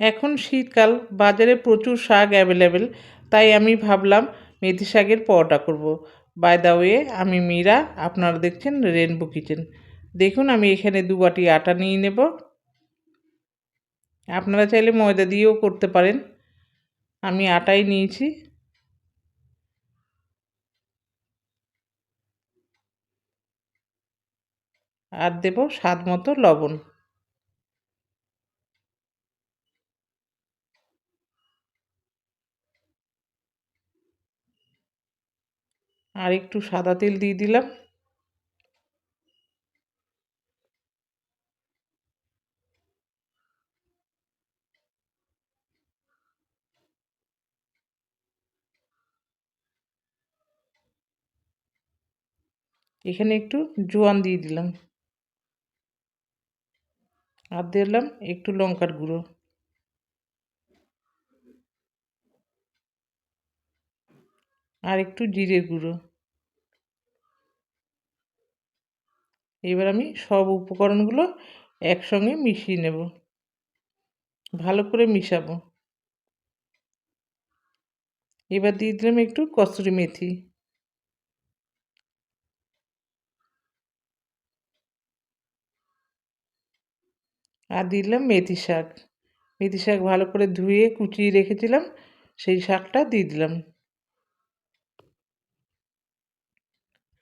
এখন শীতকাল, বাজারে প্রচুর শাক অ্যাভেলেবেল, তাই আমি ভাবলাম মেথি শাকের পরোটা করব। বাই দা ওয়ে আমি মীরা, আপনারা দেখছেন রেনবো কিচেন দেখুন, আমি এখানে দু বাটি আটা নিয়ে নেব। আপনারা চাইলে ময়দা দিয়েও করতে পারেন। আমি আটাই নিয়েছি। আর দেব স্বাদ মতো লবণ। আর একটু সাদা তেল দিয়ে দিলাম। এখানে একটু জোয়ান দিয়ে দিলাম। আর দিলাম একটু লঙ্কার গুঁড়ো। আর একটু জিরের গুঁড়ো। এবার আমি সব উপকরণগুলো একসঙ্গে মিশিয়ে নেব। ভালো করে মিশাবো। এবার দিয়ে দিলাম একটু কসুরি মেথি। আর দিলাম মেথি শাক। মেথি শাক ভালো করে ধুয়ে কুচিয়ে রেখেছিলাম, সেই শাকটা দিয়ে দিলাম।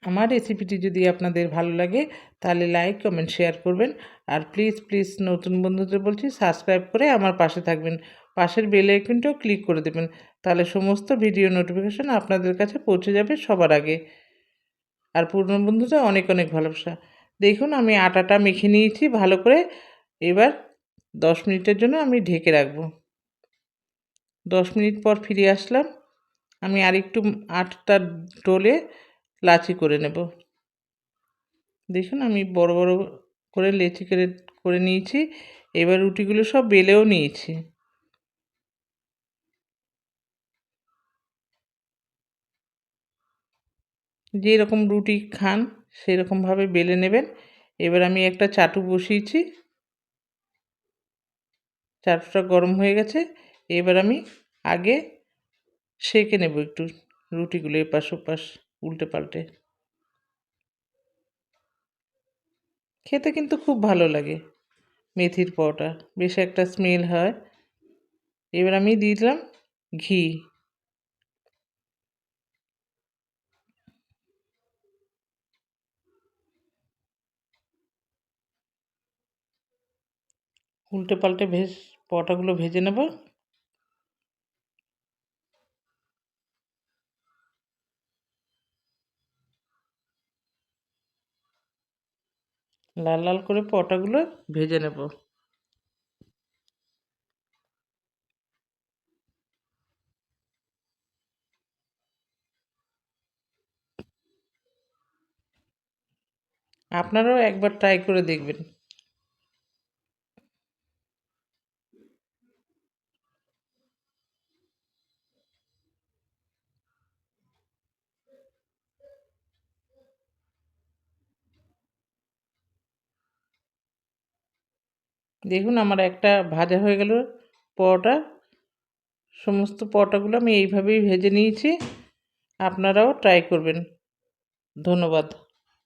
আমার রেসিপিটি যদি আপনাদের ভালো লাগে, তাহলে লাইক কমেন্ট শেয়ার করবেন। আর প্লিজ প্লিজ নতুন বন্ধুদের বলছি সাবস্ক্রাইব করে আমার পাশে থাকবেন। পাশের বেল আইকনটাও ক্লিক করে দেবেন। তাহলে সমস্ত ভিডিও নোটিফিকেশান আপনাদের কাছে পৌঁছে যাবে সবার আগে। আর পুরনো বন্ধুদের অনেক অনেক ভালোবাসা। দেখুন, আমি আটাটা মেখে নিয়েছি, ভালো করে। এবার দশ মিনিটের জন্য আমি ঢেকে রাখব। দশ মিনিট পর ফিরে আসলাম। আমি আরেকটু আটটা ডোলে লাচি করে নেব। দেখুন আমি বড় বড় করে লেচি করে করে নিয়েছি। এবার রুটিগুলো সব বেলেও নিয়েছি। যেরকম রুটি খান, সেরকমভাবে বেলে নেবেন। এবার আমি একটা চাটু বসিয়েছি। চাটুটা গরম হয়ে গেছে। এবার আমি আগে সেঁকে নেব একটু রুটিগুলো এপাশ ওপাশ। উল্টে পাল্টে। খেতে কিন্তু খুব ভালো লাগে মেথির পরোটা। বেশ একটা স্মেল হয়। এবার আমি দিয়ে দিলাম ঘি। উল্টে পাল্টে ভেজ পরোটাগুলো ভেজে নেব। লাল লাল করে পটাগুলো ভেজে নেব। আপনারাও একবার ট্রাই করে দেখবেন। দেখুন আমার একটা ভাজা হয়ে গেল পরোটা। সমস্ত পরোটাগুলো আমি এইভাবেই ভেজে নিয়েছি। আপনারাও ট্রাই করবেন। ধন্যবাদ।